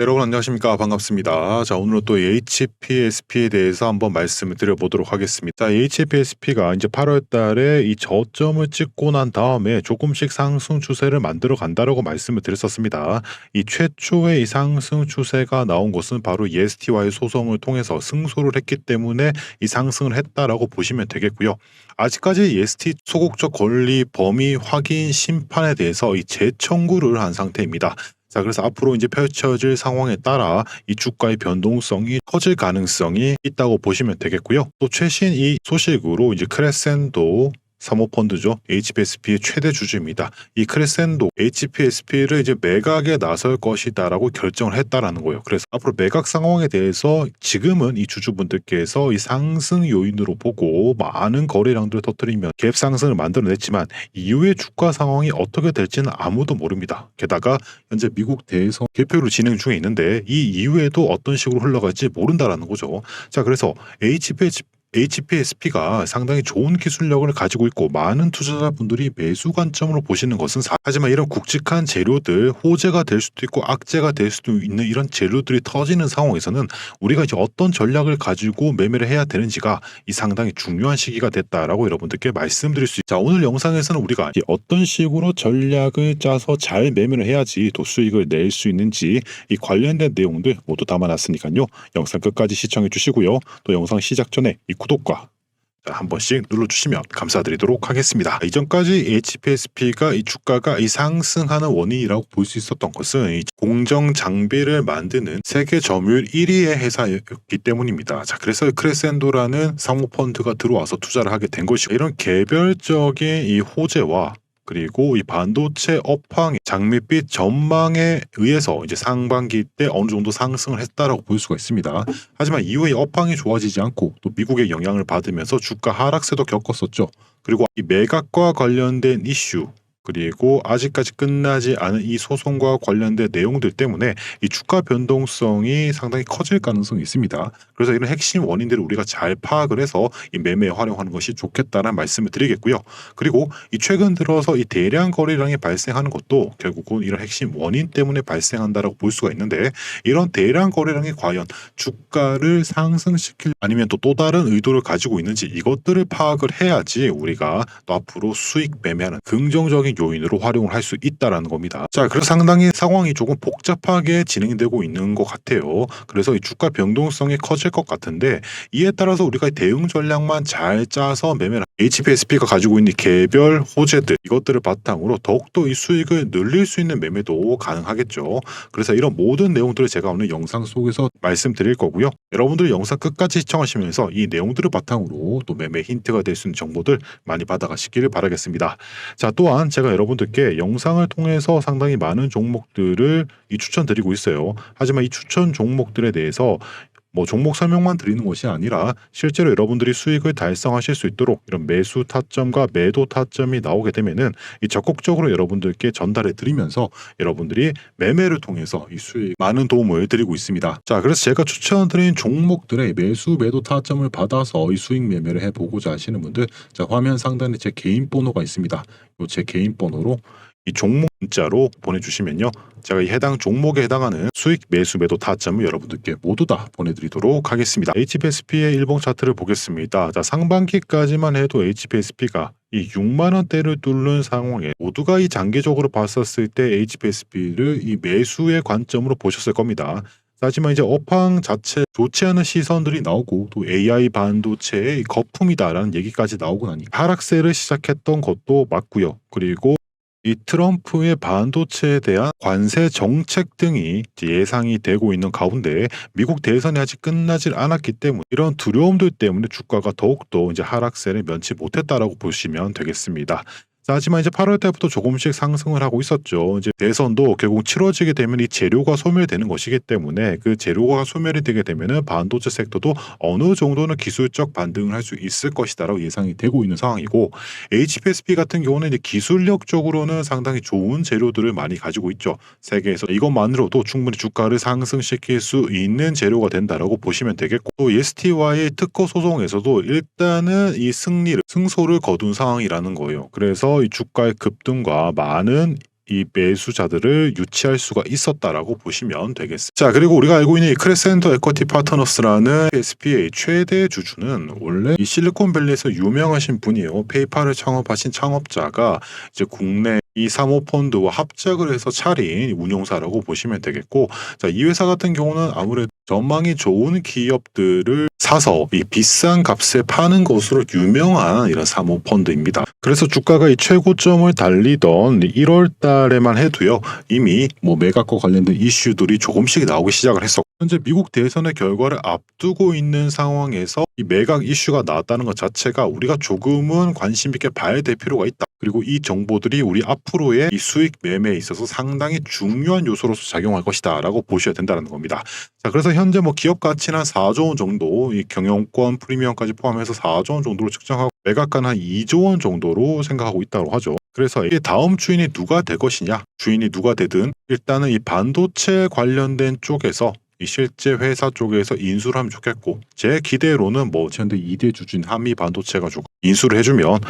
여러분 안녕하십니까 반갑습니다. 자 오늘은 또 HPSP에 대해서 한번 말씀을 드려보도록 하겠습니다. 자 HPSP가 이제 8월달에 이 저점을 찍고 난 다음에 조금씩 상승 추세를 만들어 간다라고 말씀을 드렸었습니다. 이 최초의 이 상승 추세가 나온 것은 바로 EST와의 소송을 통해서 승소를 했기 때문에 이 상승을 했다라고 보시면 되겠고요. 아직까지 EST 소극적 권리 범위 확인 심판에 대해서 이 재청구를 한 상태입니다. 자, 그래서 앞으로 이제 펼쳐질 상황에 따라 이 주가의 변동성이 커질 가능성이 있다고 보시면 되겠고요. 또 최신 이 소식으로 이제 크레센도 사모펀드죠. HPSP의 최대 주주입니다. 이 크레센도 HPSP를 이제 매각에 나설 것이다라고 결정을 했다라는 거예요. 그래서 앞으로 매각 상황에 대해서 지금은 이 주주분들께서 이 상승 요인으로 보고 많은 거래량들을 터뜨리면 갭 상승을 만들어냈지만 이후의 주가 상황이 어떻게 될지는 아무도 모릅니다. 게다가 현재 미국 대선 개표로 진행 중에 있는데 이 이후에도 어떤 식으로 흘러갈지 모른다라는 거죠. 자, 그래서 HPSP HPSP가 상당히 좋은 기술력을 가지고 있고 많은 투자자분들이 매수 관점으로 보시는 것은 사... 하지만 이런 굵직한 재료들 호재가 될 수도 있고 악재가 될 수도 있는 이런 재료들이 터지는 상황에서는 우리가 이제 어떤 전략을 가지고 매매를 해야 되는지가 이 상당히 중요한 시기가 됐다라고 여러분들께 말씀드릴 수 있. 자 오늘 영상에서는 우리가 어떤 식으로 전략을 짜서 잘 매매를 해야지 또 수익을 낼 수 있는지 이 관련된 내용들 모두 담아놨으니까요 영상 끝까지 시청해 주시고요 또 영상 시작 전에 이 구독과 한 번씩 눌러주시면 감사드리도록 하겠습니다. 이전까지 HPSP가 이 주가가 이 상승하는 원인이라고 볼 수 있었던 것은 이 공정 장비를 만드는 세계 점유율 1위의 회사였기 때문입니다. 자, 그래서 크레센도라는 사모펀드가 들어와서 투자를 하게 된 것이고 이런 개별적인 이 호재와 그리고 이 반도체 업황 장밋빛 전망에 의해서 이제 상반기 때 어느 정도 상승을 했다라고 볼 수가 있습니다. 하지만 이후에 업황이 좋아지지 않고 또 미국의 영향을 받으면서 주가 하락세도 겪었었죠. 그리고 이 매각과 관련된 이슈 그리고 아직까지 끝나지 않은 이 소송과 관련된 내용들 때문에 이 주가 변동성이 상당히 커질 가능성이 있습니다. 그래서 이런 핵심 원인들을 우리가 잘 파악을 해서 이 매매에 활용하는 것이 좋겠다는 말씀을 드리겠고요. 그리고 이 최근 들어서 이 대량 거래량이 발생하는 것도 결국은 이런 핵심 원인 때문에 발생한다라고 볼 수가 있는데 이런 대량 거래량이 과연 주가를 상승시킬 아니면 또 또 다른 의도를 가지고 있는지 이것들을 파악을 해야지 우리가 또 앞으로 수익 매매하는 긍정적인 요인으로 활용을 할 수 있다라는 겁니다. 자, 그래서 상당히 상황이 조금 복잡하게 진행되고 있는 것 같아요. 그래서 이 주가 변동성이 커질 것 같은데 이에 따라서 우리가 대응 전략만 잘 짜서 매매를 HPSP가 가지고 있는 개별 호재들 이것들을 바탕으로 더욱더 이 수익을 늘릴 수 있는 매매도 가능하겠죠. 그래서 이런 모든 내용들을 제가 오늘 영상 속에서 말씀드릴 거고요. 여러분들 영상 끝까지 시청하시면서 이 내용들을 바탕으로 또 매매 힌트가 될 수 있는 정보들 많이 받아가시기를 바라겠습니다. 자, 또한 제가 여러분들께 영상을 통해서 상당히 많은 종목들을 이 추천드리고 있어요. 하지만 이 추천 종목들에 대해서 뭐 종목 설명만 드리는 것이 아니라 실제로 여러분들이 수익을 달성하실 수 있도록 이런 매수 타점과 매도 타점이 나오게 되면은 이 적극적으로 여러분들께 전달해 드리면서 여러분들이 매매를 통해서 이 수익 많은 도움을 드리고 있습니다. 자, 그래서 제가 추천드린 종목들의 매수 매도 타점을 받아서 이 수익 매매를 해 보고자 하시는 분들 자, 화면 상단에 제 개인 번호가 있습니다. 제 개인 번호로 이 종목 문자로 보내주시면요. 제가 이 해당 종목에 해당하는 수익 매수 매도 타점을 여러분들께 모두 다 보내드리도록 하겠습니다. HPSP의 일봉 차트를 보겠습니다. 자 상반기까지만 해도 HPSP가 이 6만 원대를 뚫는 상황에 모두가 이 장기적으로 봤었을 때 HPSP를 이 매수의 관점으로 보셨을 겁니다. 하지만 이제 업황 자체 좋지 않은 시선들이 나오고 또 AI 반도체의 거품이다라는 얘기까지 나오고 나니 하락세를 시작했던 것도 맞고요. 그리고 이 트럼프의 반도체에 대한 관세 정책 등이 예상이 되고 있는 가운데 미국 대선이 아직 끝나질 않았기 때문에 이런 두려움들 때문에 주가가 더욱더 이제 하락세를 면치 못했다라고 보시면 되겠습니다. 하지만 이제 8월 때부터 조금씩 상승을 하고 있었죠. 이제 대선도 결국 치러지게 되면 이 재료가 소멸되는 것이기 때문에 그 재료가 소멸이 되게 되면은 반도체 섹터도 어느 정도는 기술적 반등을 할 수 있을 것이다라고 예상이 되고 있는 상황이고 HPSP 같은 경우는 이제 기술력적으로는 상당히 좋은 재료들을 많이 가지고 있죠. 세계에서 이것만으로도 충분히 주가를 상승시킬 수 있는 재료가 된다라고 보시면 되겠고 또 EST와의 특허 소송에서도 일단은 이 승리를 승소를 거둔 상황이라는 거예요. 그래서 이 주가의 급등과 많은 이 매수자들을 유치할 수가 있었다라고 보시면 되겠습니다. 자 그리고 우리가 알고 있는 이 크레센터 에쿼티 파트너스라는 SPA 최대 주주는 원래 이 실리콘밸리에서 유명하신 분이에요. 페이팔을 창업하신 창업자가 이제 국내 이 사모펀드와 합작을 해서 차린 운용사라고 보시면 되겠고 자, 이 회사 같은 경우는 아무래도 전망이 좋은 기업들을 사서 이 비싼 값에 파는 것으로 유명한 이런 사모펀드입니다. 그래서 주가가 이 최고점을 달리던 1월 달에만 해도요. 이미 뭐 매각과 관련된 이슈들이 조금씩 나오기 시작을 했었고 현재 미국 대선의 결과를 앞두고 있는 상황에서 이 매각 이슈가 나왔다는 것 자체가 우리가 조금은 관심 있게 봐야 될 필요가 있다. 그리고 이 정보들이 우리 앞으로의 이 수익 매매에 있어서 상당히 중요한 요소로서 작용할 것이다라고 보셔야 된다는 겁니다. 자, 그래서 현재 뭐 기업 가치는 한 4조 원 정도, 이 경영권 프리미엄까지 포함해서 4조 원 정도로 측정하고 매각가는 한 2조 원 정도로 생각하고 있다고 하죠. 그래서 이게 다음 주인이 누가 될 것이냐, 주인이 누가 되든 일단은 이 반도체 관련된 쪽에서 이 실제 회사 쪽에서 인수를 하면 좋겠고 제 기대로는 뭐 현대 2대 주주인 한미 반도체가 좀 인수를 해주면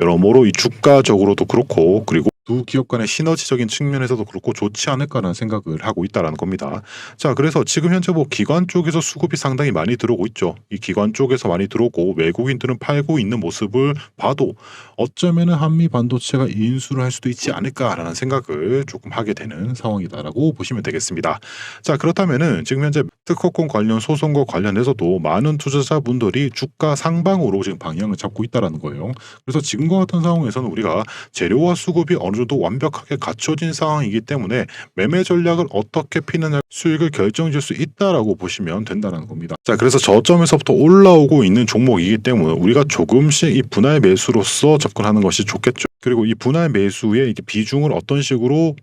여러모로 이 주가적으로도 그렇고 그리고 두 기업 간의 시너지적인 측면에서도 그렇고 좋지 않을까라는 생각을 하고 있다라는 겁니다. 자, 그래서 지금 현재 뭐 기관 쪽에서 수급이 상당히 많이 들어오고 있죠. 이 기관 쪽에서 많이 들어오고 외국인들은 팔고 있는 모습을 봐도 어쩌면은 한미 반도체가 인수를 할 수도 있지 않을까라는 생각을 조금 하게 되는 상황이다라고 보시면 되겠습니다. 자, 그렇다면은 지금 현재 특허권 관련 소송과 관련해서도 많은 투자자분들이 주가 상방으로 지금 방향을 잡고 있다라는 거예요. 그래서 지금과 같은 상황에서는 우리가 재료와 수급이 어느 정도 완벽하게 갖춰진 상황이기 때문에 매매 전략을 어떻게 피느냐 수익을 결정질 수 있다라고 보시면 된다는 겁니다. 자, 그래서 저점에서부터 올라오고 있는 종목이기 때문에 우리가 조금씩 이 분할 매수로서 접근하는 것이 좋겠죠. 그리고 이 분할 매수의 비중을 어떤 식으로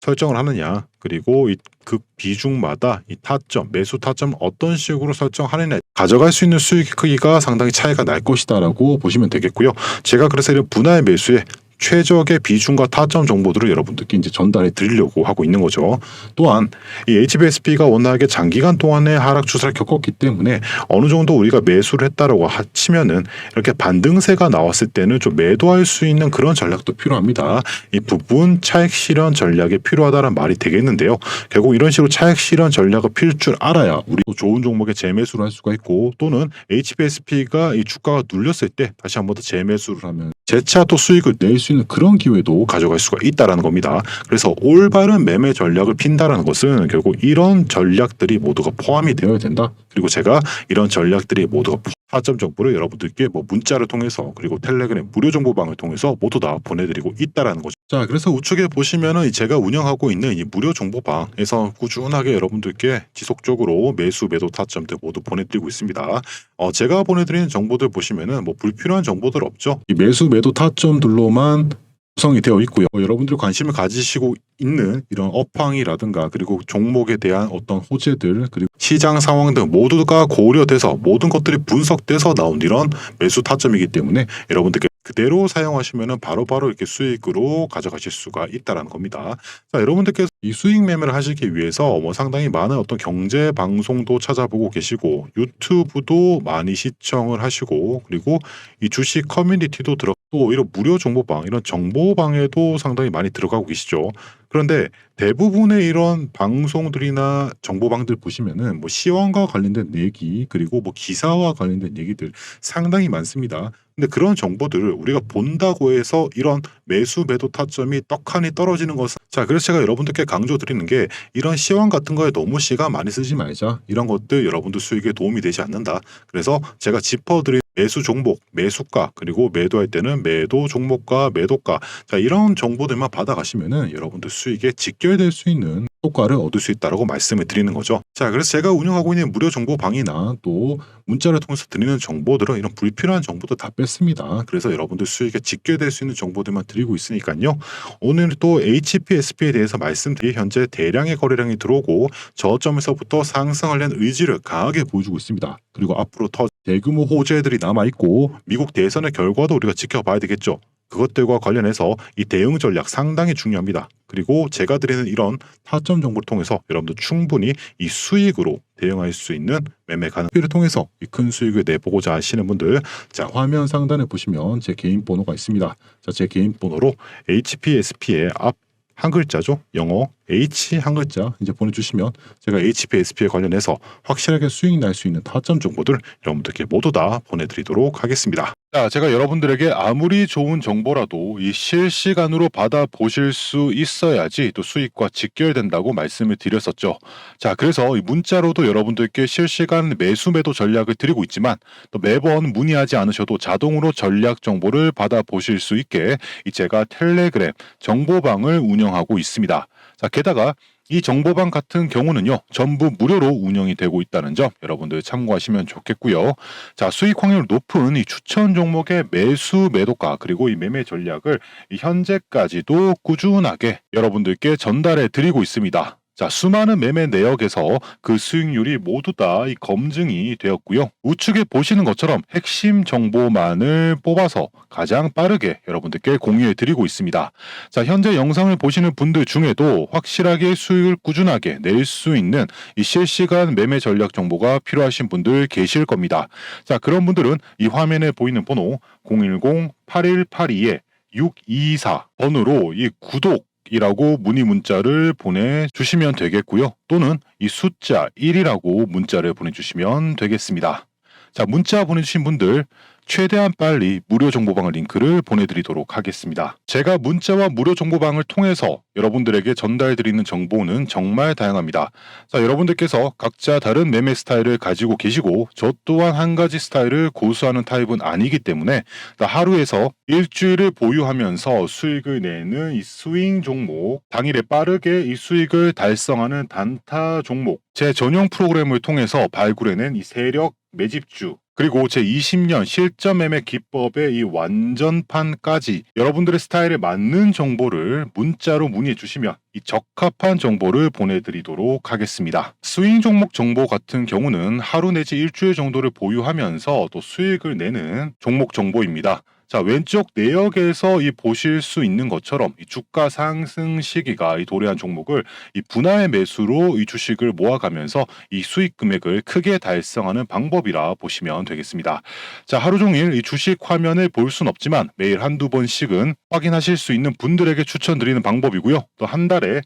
설정을 하느냐 그리고 이 그 비중마다 이 타점 매수 타점 어떤 식으로 설정하느냐 가져갈 수 있는 수익 크기가 상당히 차이가 날 것이다라고 보시면 되겠고요. 제가 그래서 이런 분할 매수에 최적의 비중과 타점 정보들을 여러분들께 이제 전달해 드리려고 하고 있는 거죠. 또한 이 HBSP가 워낙에 장기간 동안의 하락 추세를 겪었기 때문에 어느 정도 우리가 매수를 했다라고 하- 치면은 이렇게 반등세가 나왔을 때는 좀 매도할 수 있는 그런 전략도 필요합니다. 이 부분 차익 실현 전략이 필요하다는 말이 되겠는데요. 결국 이런 식으로 차익 실현 전략을 필 줄 알아야 우리 또 좋은 종목에 재매수를 할 수가 있고 또는 HBSP가 이 주가가 눌렸을 때 다시 한 번 더 재매수를 하면 재차 또 수익을 낼 수 있는 그런 기회도 가져갈 수가 있다라는 겁니다. 그래서 올바른 매매 전략을 핀다라는 것은 결국 이런 전략들이 모두가 포함이 되어야 된다. 그리고 제가 이런 전략들이 모두가 포- 타점 정보를 여러분들께 뭐 문자를 통해서 그리고 텔레그램 무료 정보방을 통해서 모두 다 보내드리고 있다라는 거죠. 자, 그래서 우측에 보시면은 제가 운영하고 있는 이 무료 정보방에서 꾸준하게 여러분들께 지속적으로 매수 매도 타점들 모두 보내드리고 있습니다. 어, 제가 보내드리는 정보들 보시면은 뭐 불필요한 정보들 없죠. 이 매수 매도 타점들로만 구성이 되어 있고요. 어, 여러분들 관심을 가지시고 있는 이런 업황이라든가 그리고 종목에 대한 어떤 호재들 그리고 시장 상황 등 모두가 고려돼서 모든 것들이 분석돼서 나온 이런 매수 타점이기 때문에 여러분들께 그대로 사용하시면은 바로바로 이렇게 수익으로 가져가실 수가 있다라는 겁니다. 자, 여러분들께서 이 수익 매매를 하시기 위해서 뭐 상당히 많은 어떤 경제 방송도 찾아보고 계시고 유튜브도 많이 시청을 하시고 그리고 이 주식 커뮤니티도 들어 또 이런 무료 정보방 이런 정보방에도 상당히 많이 들어가고 계시죠. 그런데 대부분의 이런 방송들이나 정보방들 보시면은 뭐 시황과 관련된 얘기 그리고 뭐 기사와 관련된 얘기들 상당히 많습니다. 근데 그런 정보들을 우리가 본다고 해서 이런 매수 매도 타점이 떡하니 떨어지는 것은 자 그래서 제가 여러분들께 강조드리는 게 이런 시황 같은 거에 너무 시간 많이 쓰지 말자 이런 것들 여러분들 수익에 도움이 되지 않는다 그래서 제가 짚어드린 매수 종목 매수가 그리고 매도할 때는 매도 종목과 매도가 자 이런 정보들만 받아가시면은 여러분들 수익에 직결될 수 있는 효과를 얻을 수 있다라고 말씀을 드리는 거죠. 자, 그래서 제가 운영하고 있는 무료 정보 방이나 또 문자를 통해서 드리는 정보들은 이런 불필요한 정보도 다 뺐습니다. 그래서 여러분들 수익에 직결될 수 있는 정보들만 드리고 있으니까요. 오늘 또 HPSP에 대해서 말씀드리 현재 대량의 거래량이 들어오고 저점에서부터 상승하려는 의지를 강하게 보여주고 있습니다. 그리고 앞으로 더 대규모 호재들이 남아 있고 미국 대선의 결과도 우리가 지켜봐야 되겠죠. 그것들과 관련해서 이 대응 전략 상당히 중요합니다. 그리고 제가 드리는 이런 타점 정보를 통해서 여러분들 충분히 이 수익으로 대응할 수 있는 매매 가능비를 통해서 이 큰 수익을 내보고자 하시는 분들 자 화면 상단에 보시면 제 개인 번호가 있습니다. 자제 개인 번호로 HPSP의 앞 한 글자죠. 영어 H 한 글자 이제 보내주시면 제가 HPSP에 관련해서 확실하게 수익 날 수 있는 타점 정보들 여러분들께 모두 다 보내드리도록 하겠습니다. 자, 제가 여러분들에게 아무리 좋은 정보라도 이 실시간으로 받아 보실 수 있어야지 또 수익과 직결된다고 말씀을 드렸었죠. 자, 그래서 이 문자로도 여러분들께 실시간 매수 매도 전략을 드리고 있지만 또 매번 문의하지 않으셔도 자동으로 전략 정보를 받아 보실 수 있게 이 제가 텔레그램 정보방을 운영하고 있습니다. 자, 게다가 이 정보방 같은 경우는요, 전부 무료로 운영이 되고 있다는 점 여러분들 참고하시면 좋겠고요. 자, 수익 확률 높은 이 추천 종목의 매수 매도가 그리고 이 매매 전략을 이 현재까지도 꾸준하게 여러분들께 전달해 드리고 있습니다. 자, 수많은 매매 내역에서 그 수익률이 모두 다 이 검증이 되었고요. 우측에 보시는 것처럼 핵심 정보만을 뽑아서 가장 빠르게 여러분들께 공유해 드리고 있습니다. 자, 현재 영상을 보시는 분들 중에도 확실하게 수익을 꾸준하게 낼 수 있는 이 실시간 매매 전략 정보가 필요하신 분들 계실 겁니다. 자, 그런 분들은 이 화면에 보이는 번호 010-8182에 624 번호로 이 구독 이라고 문의 문자를 보내주시면 되겠고요. 또는 이 숫자 1이라고 문자를 보내주시면 되겠습니다. 자, 문자 보내주신 분들 최대한 빨리 무료 정보방을 링크를 보내드리도록 하겠습니다. 제가 문자와 무료 정보방을 통해서 여러분들에게 전달드리는 정보는 정말 다양합니다. 자, 여러분들께서 각자 다른 매매 스타일을 가지고 계시고 저 또한 한 가지 스타일을 고수하는 타입은 아니기 때문에 하루에서 일주일을 보유하면서 수익을 내는 이 스윙 종목, 당일에 빠르게 이 수익을 달성하는 단타 종목, 제 전용 프로그램을 통해서 발굴해낸 이 세력 매집주 그리고 제 20년 실전 매매 기법의 이 완전판까지 여러분들의 스타일에 맞는 정보를 문자로 문의해 주시면 이 적합한 정보를 보내드리도록 하겠습니다. 스윙 종목 정보 같은 경우는 하루 내지 일주일 정도를 보유하면서 또 수익을 내는 종목 정보입니다. 자 왼쪽 내역에서 이 보실 수 있는 것처럼 이 주가 상승 시기가 이 도래한 종목을 이 분할 매수로 이 주식을 모아가면서 이 수익 금액을 크게 달성하는 방법이라 보시면 되겠습니다. 자 하루 종일 이 주식 화면을 볼 순 없지만 매일 한두 번씩은 확인하실 수 있는 분들에게 추천드리는 방법이고요. 또 한 달에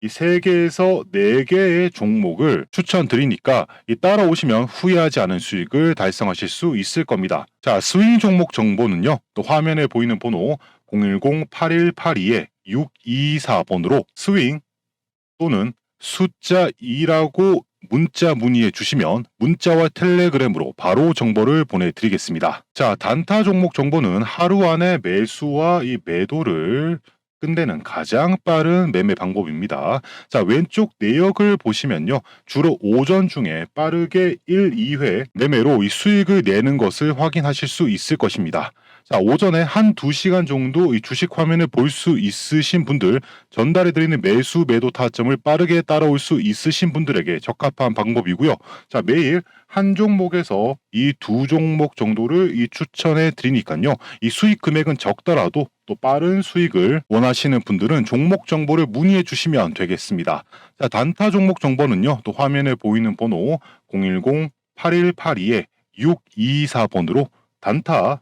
이 세 개에서 네 개의 종목을 추천드리니까 이 따라오시면 후회하지 않은 수익을 달성하실 수 있을 겁니다. 자, 스윙 종목 정보는요. 또 화면에 보이는 번호 010-8182에 624번으로 스윙 또는 숫자 2라고 문자 문의해 주시면 문자와 텔레그램으로 바로 정보를 보내드리겠습니다. 자, 단타 종목 정보는 하루 안에 매수와 이 매도를 끝내는 가장 빠른 매매 방법입니다. 자, 왼쪽 내역을 보시면요. 주로 오전 중에 빠르게 1, 2회 매매로 이 수익을 내는 것을 확인하실 수 있을 것입니다. 자, 오전에 한 2시간 정도 이 주식 화면을 볼 수 있으신 분들, 전달해 드리는 매수 매도 타점을 빠르게 따라올 수 있으신 분들에게 적합한 방법이고요. 자, 매일 한 종목에서 이 두 종목 정도를 이 추천해 드리니까요. 이 수익 금액은 적더라도 또 빠른 수익을 원하시는 분들은 종목 정보를 문의해 주시면 되겠습니다. 자, 단타 종목 정보는요. 또 화면에 보이는 번호 010-8182에 624번으로 단타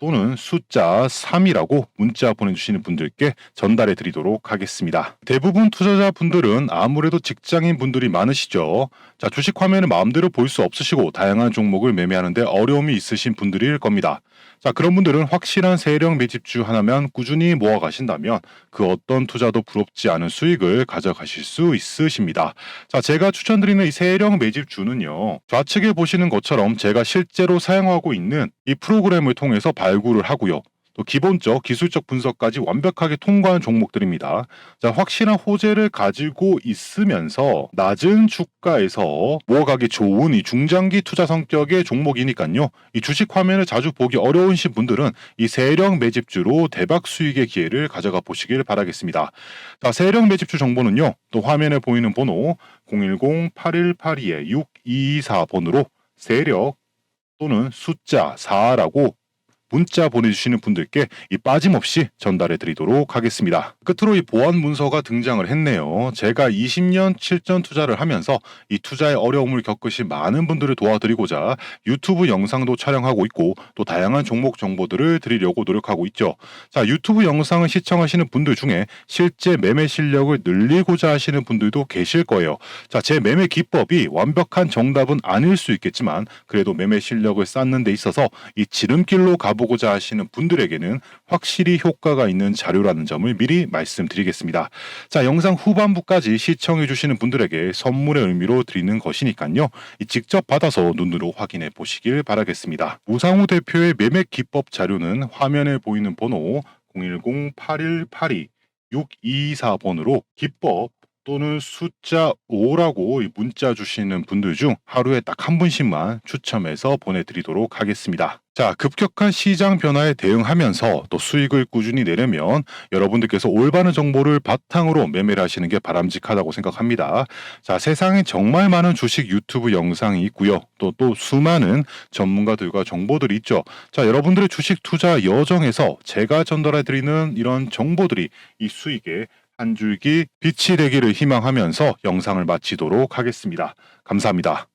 또는 숫자 3이라고 문자 보내주시는 분들께 전달해 드리도록 하겠습니다. 대부분 투자자분들은 아무래도 직장인 분들이 많으시죠. 자, 주식 화면을 마음대로 볼 수 없으시고 다양한 종목을 매매하는데 어려움이 있으신 분들일 겁니다. 자, 그런 분들은 확실한 세력 매집주 하나면 꾸준히 모아 가신다면 그 어떤 투자도 부럽지 않은 수익을 가져가실 수 있으십니다. 자, 제가 추천드리는 이 세력 매집주는요. 좌측에 보시는 것처럼 제가 실제로 사용하고 있는 이 프로그램을 통해서 발굴을 하고요. 또 기본적 기술적 분석까지 완벽하게 통과한 종목들입니다. 자, 확실한 호재를 가지고 있으면서 낮은 주가에서 모아가기 좋은 이 중장기 투자 성격의 종목이니까요. 이 주식 화면을 자주 보기 어려우신 분들은 이 세력 매집주로 대박 수익의 기회를 가져가 보시길 바라겠습니다. 자, 세력 매집주 정보는요. 또 화면에 보이는 번호 010-8182-6224번으로 세력 또는 숫자 4라고 문자 보내주시는 분들께 이 빠짐없이 전달해 드리도록 하겠습니다. 끝으로 이 보안 문서가 등장을 했네요. 제가 20년 7전 투자를 하면서 이 투자에 어려움을 겪으신 많은 분들을 도와드리고자 유튜브 영상도 촬영하고 있고 또 다양한 종목 정보들을 드리려고 노력하고 있죠. 자, 유튜브 영상을 시청하시는 분들 중에 실제 매매 실력을 늘리고자 하시는 분들도 계실 거예요. 자, 제 매매 기법이 완벽한 정답은 아닐 수 있겠지만 그래도 매매 실력을 쌓는 데 있어서 이 지름길로 가보 고자 하시는 분들에게는 확실히 효과가 있는 자료라는 점을 미리 말씀드리겠습니다. 자, 영상 후반부까지 시청해 주시는 분들에게 선물의 의미로 드리는 것이니까요. 이 직접 받아서 눈으로 확인해 보시길 바라겠습니다. 우상우 대표의 매매 기법 자료는 화면에 보이는 번호 010-8182-6224번으로 기법 또는 숫자 5라고 문자 주시는 분들 중 하루에 딱 한 분씩만 추첨해서 보내드리도록 하겠습니다. 자, 급격한 시장 변화에 대응하면서 또 수익을 꾸준히 내려면 여러분들께서 올바른 정보를 바탕으로 매매를 하시는 게 바람직하다고 생각합니다. 자, 세상에 정말 많은 주식 유튜브 영상이 있고요. 또, 또 수많은 전문가들과 정보들이 있죠. 자, 여러분들의 주식 투자 여정에서 제가 전달해 드리는 이런 정보들이 이 수익에 한 줄기 빛이 되기를 희망하면서 영상을 마치도록 하겠습니다. 감사합니다.